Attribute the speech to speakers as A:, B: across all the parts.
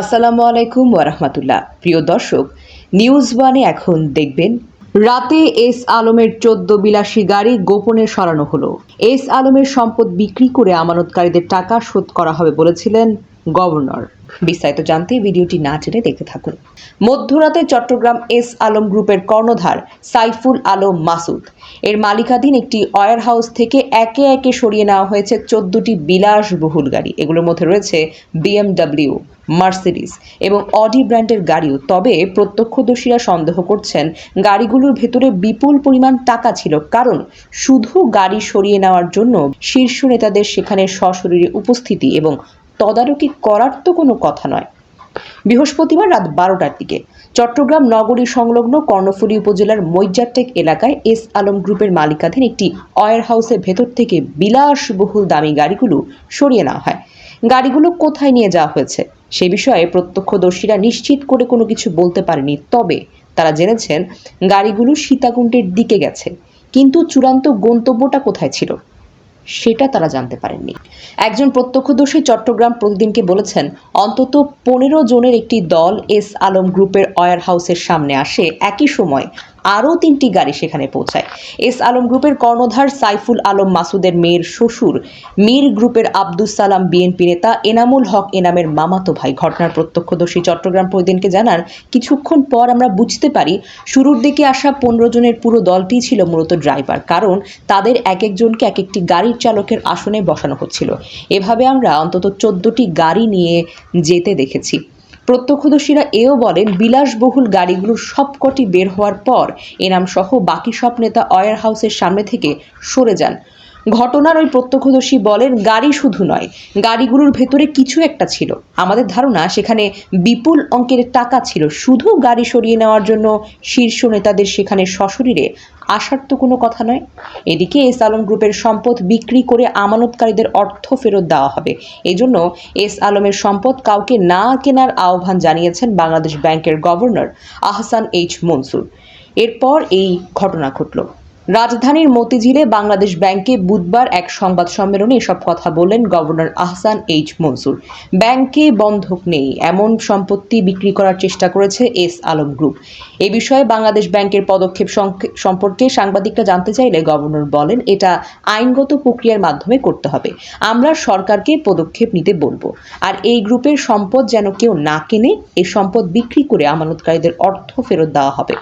A: আসসালামু আলাইকুম ওয়ারহমাতুল্লাহ প্রিয় দর্শক নিউজ ওয়ানে এখন দেখবেন, রাতে এস আলমের চোদ্দ বিলাসী গাড়ি গোপনে সরানো হলো। এস আলমের সম্পদ বিক্রি করে আমানতকারীদের টাকা শোধ করা হবে বলেছিলেন গভর্নর। বিস্তারিত জানতে ভিডিওটি না টেনে দেখতে থাকুন। মধ্যরাতে চট্টগ্রাম এস আলম গ্রুপের কর্ণধার সাইফুল আলম মাসুদ। এর মালিকাধীন একটি ওয়ার হাউস থেকে একে একে সরিয়ে নেওয়া হয়েছে চোদ্দটি বিলাসবহুল গাড়ি। এগুলোর মধ্যে রয়েছে বিএমডব্লিউ, মার্সিডিস এবং অডি ব্র্যান্ডের গাড়িও। তবে প্রত্যক্ষদর্শীরা সন্দেহ করছেন, গাড়িগুলোর ভেতরে বিপুল পরিমাণ টাকা ছিল। কারণ শুধু গাড়ি সরিয়ে নেওয়ার জন্য শীর্ষ নেতাদের সেখানে সশরীরে উপস্থিতি এবং তদারকি করার তো কোনো কথা নয়। বৃহস্পতিবার রাত বারোটার দিকে চট্টগ্রাম নগরী সংলগ্ন কর্ণফুলী উপজেলার মৈজারটেক এলাকায় এস আলম গ্রুপের মালিকাধীন একটি অয়ার হাউসের ভেতর থেকে বিলাসবহুল দামি গাড়িগুলো সরিয়ে নেওয়া হয়। গাড়িগুলো কোথায় নিয়ে যাওয়া হয়েছে সে বিষয়ে প্রত্যক্ষদর্শীরা নিশ্চিত করে কোনো কিছু বলতে পারেনি, তবে তারা জেনেছেন গাড়িগুলো সীতাকুণ্ডের দিকে গেছে, কিন্তু চূড়ান্ত গন্তব্যটা কোথায় ছিল? সেটা তারা জানতে পারেননি। একজন প্রত্যক্ষদর্শী চট্টগ্রাম প্রতিদিনকে বলেছেন, অন্তত পনেরো জনের একটি দল এস আলম গ্রুপের ওয়ার হাউসের সামনে আসে। একই সময় আরও তিনটি গাড়ি সেখানে পৌঁছায়। এস আলম গ্রুপের কর্ণধার সাইফুল আলম মাসুদের মেয়ের শ্বশুর মীর গ্রুপের আব্দুস সালাম বিএনপি নেতা এনামুল হক এনামের মামাতো ভাই। ঘটনার প্রত্যক্ষদর্শী চট্টগ্রাম প্রতিদিনকে জানান, কিছুক্ষণ পর আমরা বুঝতে পারি শুরুর দিকে আসা পনেরো জনের পুরো দলটি ছিল মূলত ড্রাইভার, কারণ তাদের এক একজনকে এক একটি গাড়ির চালকের আসনে বসানো হচ্ছিল। এভাবে আমরা অন্তত চোদ্দটি গাড়ি নিয়ে যেতে দেখেছি। প্রত্যক্ষদর্শীরা এও বলেন, বিলাসবহুল গাড়িগুলো সবকটি বের হওয়ার পর এনাম সহ বাকি সব নেতা ওয়ার হাউসের সামনে থেকে সরে যান। ঘটনার ওই প্রত্যক্ষদর্শী বলেন, গাড়ি শুধু নয়, গাড়িগুলোর ভেতরে কিছু একটা ছিল। আমাদের ধারণা সেখানে বিপুল অঙ্কের টাকা ছিল। শুধু গাড়ি সরিয়ে নেওয়ার জন্য শীর্ষ নেতাদের সেখানে সশরীরে আসার তো কোনো কথা নয়। এদিকে এস আলম গ্রুপের সম্পদ বিক্রি করে আমানতকারীদের অর্থ ফেরত দেওয়া হবে। এজন্য এস আলমের সম্পদ কাউকে না কেনার আহ্বান জানিয়েছেন বাংলাদেশ ব্যাংকের গভর্নর আহসান এইচ মনসুর। এরপর এই ঘটনা ঘটল। রাজধানীর মতিঝিলে বাংলাদেশ ব্যাংকে বুধবার এক সংবাদ সম্মেলনে এসব কথা বললেন গভর্নর আহসান এইচ মনসুর। ব্যাংকে বন্ধক নেই, এমন সম্পত্তি বিক্রি করার চেষ্টা করেছে এস আলম গ্রুপ। এ বিষয়ে বাংলাদেশ ব্যাংকের পদক্ষেপ সম্পর্কে সাংবাদিকরা জানতে চাইলে গভর্নর বলেন, এটা আইনগত প্রক্রিয়ার মাধ্যমে করতে হবে। আমরা সরকারকে পদক্ষেপ নিতে বলব। আর এই গ্রুপের সম্পদ যেন কেউ না কেনে এই সম্পদ বিক্রি করে আমানতকারীদের অর্থ ফেরত দেওয়া হবে।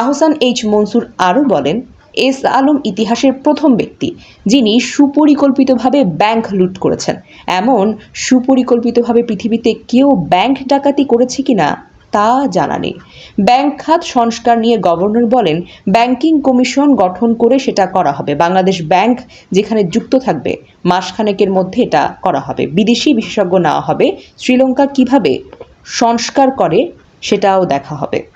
A: আহসান এইচ মনসুর আরও বলেন এস আলম ইতিহাসের প্রথম ব্যক্তি, যিনি সুপরিকল্পিতভাবে ব্যাংক লুট করেছেন। এমন সুপরিকল্পিতভাবে পৃথিবীতে কেউ ব্যাংক ডাকাতি করেছে কিনা, তা জানা নেই। ব্যাংক খাত সংস্কার নিয়ে গভর্নর বলেন, ব্যাংকিং কমিশন গঠন করে সেটা করা হবে। বাংলাদেশ ব্যাংক যেখানে যুক্ত থাকবে, মাসখানেকের মধ্যে এটা করা হবে। বিদেশি বিশেষজ্ঞ নেওয়া হবে। শ্রীলঙ্কা কীভাবে সংস্কার করে, সেটাও দেখা হবে।